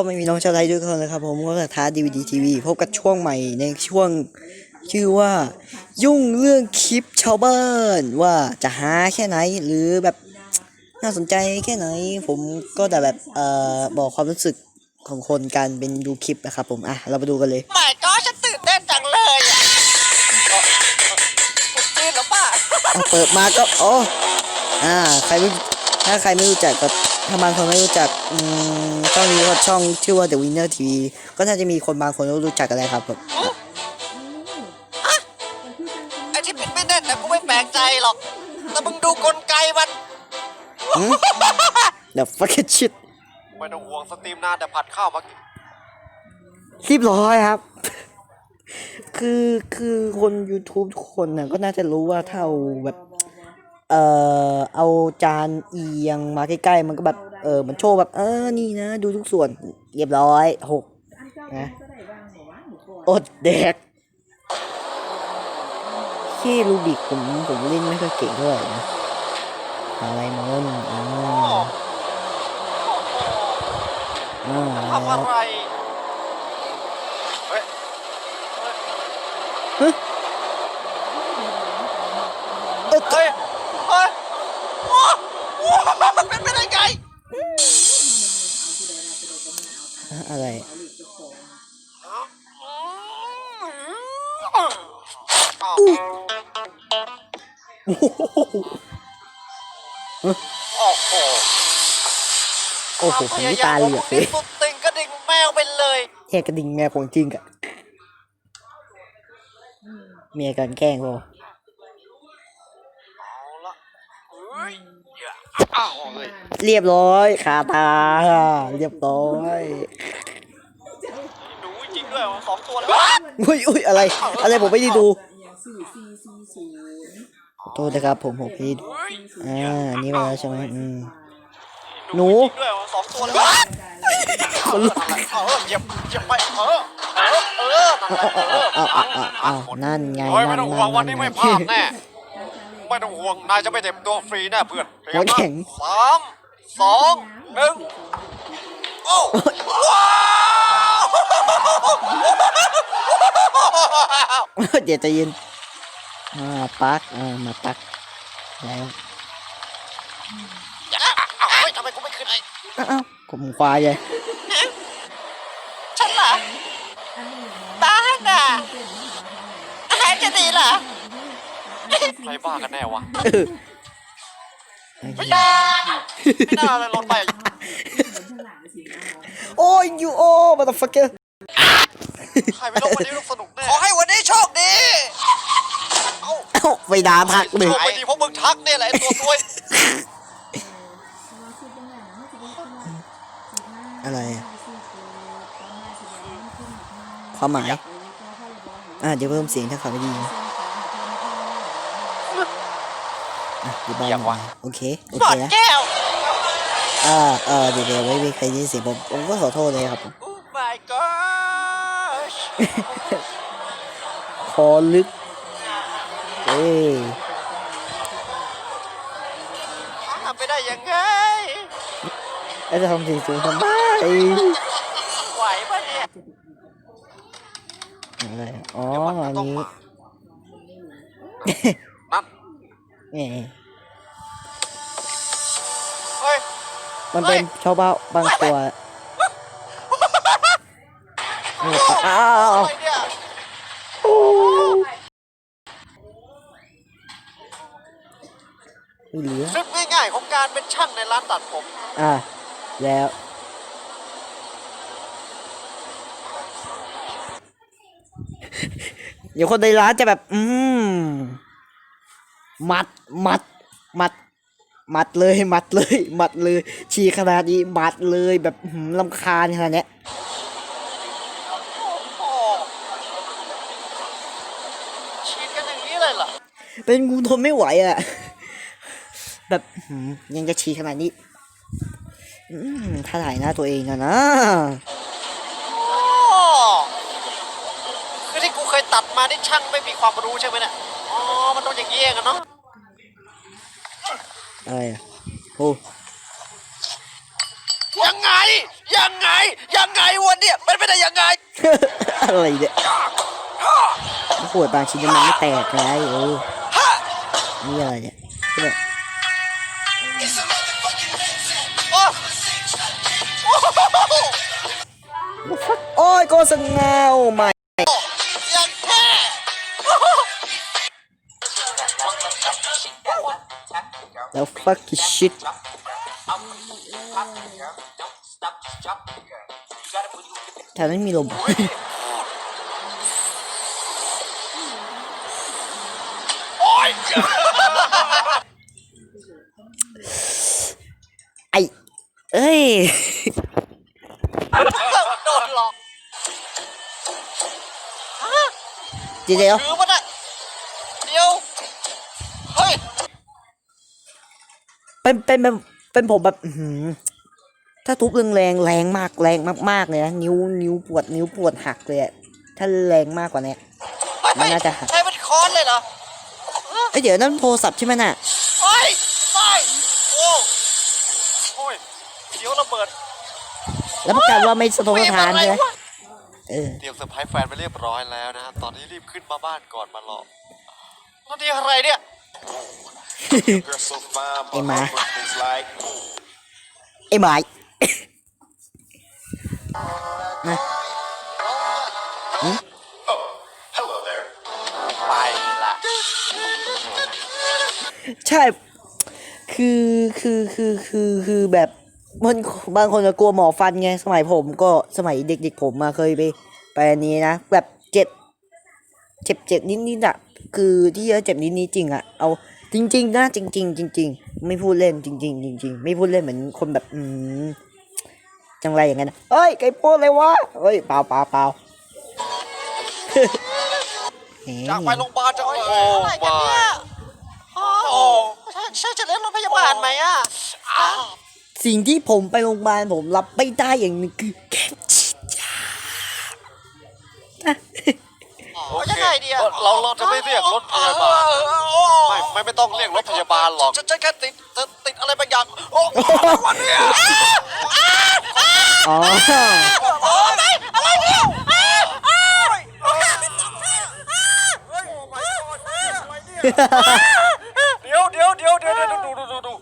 ก็ไม่มีน้องชาวไทยด้วยคนนะครับผมก็ท้าดีวีดีทีวีพบกับช่วงใหม่ในช่วงชื่อว่ายุ่งเรื่องคลิปชาวบ้านว่าจะหาแค่ไหนหรือแบบน่าสนใจแค่ไหน ผมก็จะแบบเอ่อบอกความรู้สึกของคนการเป็นดูคลิปนะครับผมอะเราไปดูกันเลยไม่ก็ฉันตื่นเต้นจังเลยอะเอ่อเอ่อคุณจีนหรือเปล่าเอาเปิดมาก็โอ้อ่าใครไม่ถ้าใครไม่รู้จักก็ ถ้าบางคนไม่รู้จักอืมช่องนี้ก็ช่องชื่อว่า The Winner TV ก็น่าจะมีคนบางคนรู้จักกันเลยครับผมไอ้ที่ปิดไม่แน่นนะกูไม่แปลกใจหรอก แต่มึงดูกลไกมันเดี๋ยว fucking shit ไม่ต้องห่วงสตรีมนานแต่ผัดข้าวมากินเรียบร้อยครับ คือคือคน YouTube ทุกคนน่ะก็น่าจะรู้ว่าถ้าเอาแบบ เอ่อเอาจานเอียงมาใกล้ๆมันก็แบบเออมันโชว์แบบเออนี่นะ ดูทุกส่วนเรียบร้อยหกนะอดแดกที่รูบิกผมผมเล่นไม่ค่อยเก่งเท่าไหร่นะอะไรมอนอ่าอ่าทำอะไรเฮ้ยเฮ้ย อะไรอ้าวโอ้โหโอ้โหโอ้โหผมนี่ตาเหลือกเลยสุดติงกระดิ่งแมวไปเลยแค่กระดิ่งแม่ของจริงอะเมียกันแกล้งเปล่าเอาละ เฮ้ยอ้าวเฮ้ยเรียบร้อยคาตา เรียบร้อยหนูจริงด้วยวะสองตัวแล้วอุ้ยอุ้ยอะไร อะไรผมไม่ได้ดูขอโทษนะครับ ผมผมไม่ได้ดูเฮ้ยอ่านี่มาแล้วใช่ไหมอืมหนูจริงด้วยวะสองตัวแล้วคนลุกเออเหยียบเหยียบไปเออเออเออนั่นแหละเออเอาเอาเอาเอานั่นไงเฮ้ยไม่นั่นต้องห่วนั่งนวันนี้ไม่พลาดแน่ ไม่ต้องห่วง นายจะไม่เต็มตัวฟรีแน่เพื่อนเตรียหัวมนะแข็งสามสองหนึ่งโอ้ว้าวเดี๋ยวใจะเย็นอ่าปักอ่ามาปักแล้วอ้าวเฮ้ยทำไมกูไม่ขึ้นไอ้อ้าวอ้าวผมควายเลยฉันเหรอบ้าน่ะอาหารจะดีเหรอ ใครบ้ากันแน่วะ เออไม่น่าไม่น่าเลยลงไปโอ้ยยูโอ้มาตฟักเกอร์ใครไม่รู้วันนี้ลูกสนุกแน่ขอให้วันนี้โชคดีเอ้าเอ้าไปด่าทักเลย โชคไม่ดีเพราะมึงทักเนี่ยแหละไอ้ตัวซวยอะไรอะความหมาย อ่าเดี๋ยวเพิ่มเสียงถ้าเขาไม่ดี นะอะเดี๋ยวเบาหน่อยโอเค โอหลเคอดนะแก้วอ่าเออเดี๋ยวเดี๋ยวไม่มีใครได้ยินเสียงผมผมก็ขอโทษเลยครับผมโอ้ my gosh คอลึก เอ้ยทำไปได้ยังไง แล้วจะทำเสียงสูงทำไมไหวปะเนี่ยอะไรอะอ๋ออันนี้ นั่นแหมเฮ้ย มันเป็นชาวบ้านบางตัวเอออ้าวอะไรเนี่ยไม่เหลือทริปง่ายๆของการเป็นช่างในร้านตัดผม อะ แล้ว เดี๋ยวคนในร้านจะแบบ อืม มัดมัดมัด มัดเลยมัดเลย มัดเลย ฉีขนาดนี้มัดเลยแบบอื้อหือลำคาญขนาดเนี้ยโอ้ฉีดกันอย่างนี้เลยเหรอเป็นกูทนไม่ไหวอะ แบบอื้อหือยังจะฉีขนาดนี้อืมถ้าถ่ายหน้าตัวเองอะนะโอ้คือที่กูเคยตัดมานี่ช่างไม่มีความรู้ใช่ไหมเนี่ยอ๋อ มันต้องอย่างนี้เองอะเนาะอะไรอะโอ้ยังไง ยังไง ยังไงเนี่ยขวดบางชิ้นมันไม่แตกไงเออนี่อะไรเนี่ยใช่ไหมโอ้โอ้ยโกสงเงาใหม่ แล้ว fuck shit แถวนั้นมีลมโอ้ยไอเอ้ย โดนหลอกเดี๋ยวเดี๋ยว ถือมันอะเดี๋ยว เฮ้ย เป็นเป็นเป็นเป็นผมแบบอื้อหือถ้าทุบแรงแรงแรงมากแรงมากๆเลยนะนิ้วนิ้วปวดนิ้วปวดหักเลยอะถ้าแรงมากกว่านี้มันน่าจะหักใช้เป็นค้อนเลยเหรอเอ้ยเดี๋ยวนั่นโทรศัพท์ใช่ไหมน่ะเฮ้ยไม่โอ้โอ้ยเดี๋ยวระเบิด แล้วประกันว่าไม่สะทกสะทานใช่ไหมเวะเออเตรียมเซอร์ไพรส์แฟนไปเรียบร้อยแล้วนะฮะตอนนี้รีบขึ้นมาบ้านก่อนมาหลอกแล้วนี่อะไรเนี่ย Girl so fine, Hey, but ma. her birthday's like ไอ้หมาย hello there. ไปละใช่ คือคือคือคือคือแบบมันบางคนจะกลัวหมอฟันไง สมัยผมก็สมัยเด็กๆผมมาเคยไป ไปอันนี้นะ แบบเจ็บ เจ็บเจ็บนิดนิดๆอะคือที่เจ็บนิดนิดๆจริงอะเอา จริง ๆ นะ จริง ๆ จริง ๆ ไม่พูดเล่นจริง ๆ จริง ๆ ไม่พูดเล่นเหมือนคนแบบอืมจังไรอย่างนั้นนะเฮ้ยไก่พูดเลยวะเฮ้ยเปล่าเปล่าเปล่าแหมจากไปโรงพยาบาลจะโอ้อะไรกันเนี่ยโอ้ใช่ใช่จะเรียกรถพยาบาลไหมอะอ้าวสิ่งที่ผมไปโรงพยาบาลผมรับไม่ได้อย่างหนึงคือแค่ฉี โอ้ยังไงดีอะเราเราจะไม่เรียกรถพยาบาล ไม่ไม่ไม่ต้องเรียกรถพยาบาลหรอกฉันฉันแค่ติดติดติดอะไรบางอย่างโอ้วันนี้อ๋อโอ้ยอะไรเนี่ยเดี๋ยวเดี๋ยวเดี๋ยวเดี๋ยวเดี๋ยวดูดูดูดู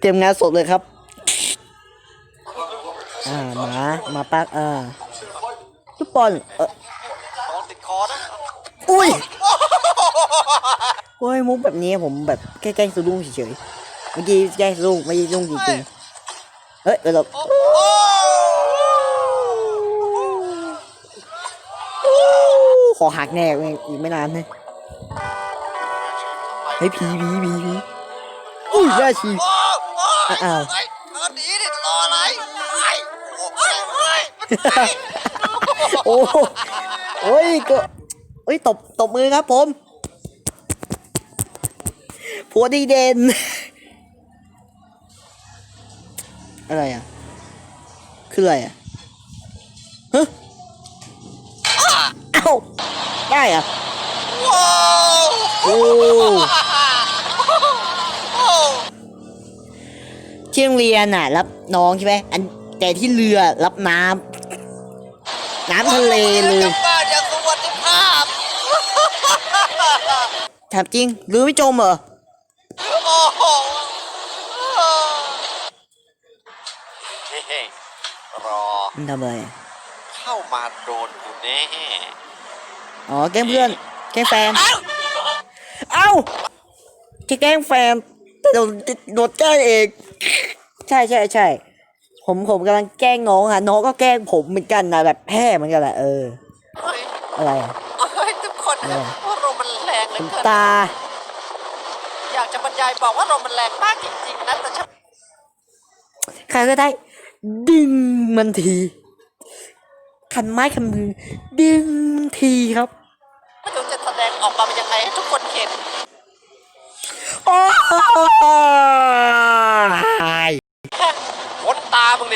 เตรียมงานศพเลยครับ อ่าหมาหมาปักอ่าลูกบอลเออลองติดคอนะอุ้ยโอ้ยมุกแบบนี้ผมแบบแค่แกล้งสะดุ้งเฉยๆเมื่อกี้แกล้งสะดุ้งไม่ได้สะดุ้งจริงๆเฮ้ยเดี๋ยวเราโอ้ขอหักแน่อีกไม่นานเลยเฮ้ยผีผีผีผีอุ้ยแย่ชีโอ้อ้าวเฮ้ยเธอหนีดิรออะไรไอ้โอ้ยเฮ้ย โอ้โอ้ยก็เอ้ยตบตบมือครับผม ผัวดีเด่น อะไรอะ คืออะไรอะฮะเอ้าได้อะว้าวโอ้โอ้ที่โรงเรียนน่ะ รับน้องใช่ไหมอันแต่ที่เรือรับน้ำ น้ำทะเลเลยกลับบ้านอย่างสวัสดิภาพถามจริงหรือไม่จมเหรอโอ้โหเฮ้รอมันทำอะไรอะเข้ามาโดนกูแน่อ๋อแกล้งเพื่อนแกล้งแฟน เอ้าจะแกล้งแฟนแต่โดนโดนแกล้งเอง ใช่ใช่ใช่ ผมผมกำลังแกล้งน้องอะน้องก็แกล้งผมเหมือนกันนะแบบแพ้เหมือนกันแหละเออ เฮ้ยอะไรอะเฮ้ยทุกคนนะว่าลมมันแรงเหลือน้ำเกินตา อยากจะบรรยายบอกว่าลมมันแรงมากจริงๆนะแต่ฉันใครก็ได้ ดึงมันทีคันไม้คันมือ ดึงมันทีครับ ไม่รู้จะแสดงออกมาเป็นยังไงให้ทุกคนเห็น โอ้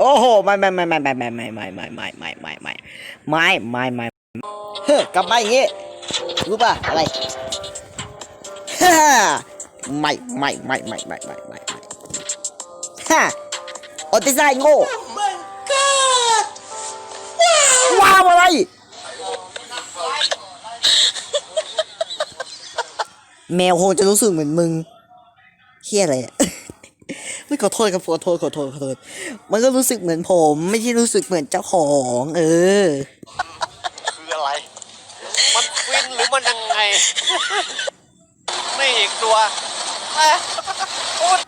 โอ้โหไม่ไม่ไม่ไม่ไม่ไม่ไม่ไม่ไม่ไม่ไม่ไม่ไม่ไม่ไม่ไม่เฮ้กลับมาอย่างงี้รู้ป่ะอะไรฮ่าไม่ไม่ไม่ไม่ไม่ไม่ไม่ไม่ฮ่าออติไซโง่ว้าวอะไรแมวคงจะรู้สึกเหมือนมึงเฮียอะไรอะ ขอโทษครับขอโทษขอโทษขอโทษ มันก็รู้สึกเหมือนผม ไม่ใช่รู้สึกเหมือนเจ้าของ เออ คืออะไร มันควินหรือมันยังไง นี่อีกตัวเอ๊ะพูด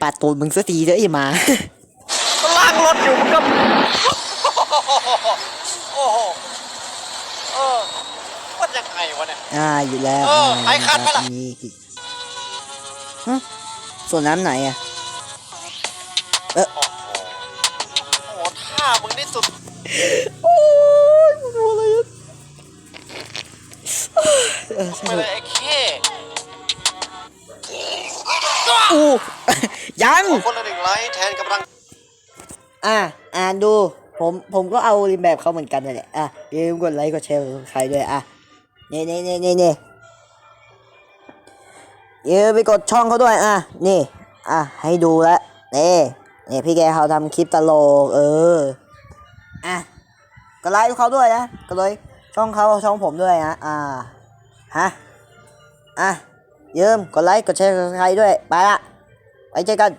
ปาดตูนมึงสักทีเถอะไอ้หมา มันล้างรถอยู่มันก็ โอ้โห เออ มันยังไงวะเนี่ย อ่าอยู่แล้วเออไอ้คันไปละนี่ ฮะส่วนน้ำไหนอะโอ้โหโอ้โหท่ามึงนี่สุดโอ้ยมึงดูอะไรอะเออไปเลยไอ้เข้อู้ยังขอคนละหนึ่งไลค์แทนกำลังอะอ่านดู ผมผมก็เอาเรียนแบบเขาเหมือนกันนั่นแหละอะอย่าลืมกดไลค์กดแชร์กดใครด้วยอะนี่นี่นี่นี่นี่ อย่าลืมไปกดช่องเขาด้วยอะนี่ อะให้ดูแล้วนี่นี่พี่แกเขาทำคลิปตลกเอออะกดไลค์เขาด้วยนะกดเลยช่องเขาช่องผมด้วยนะอ่าฮะอะยืมกดไลค์กดแชร์ใครด้วยไปละไปเจอกัน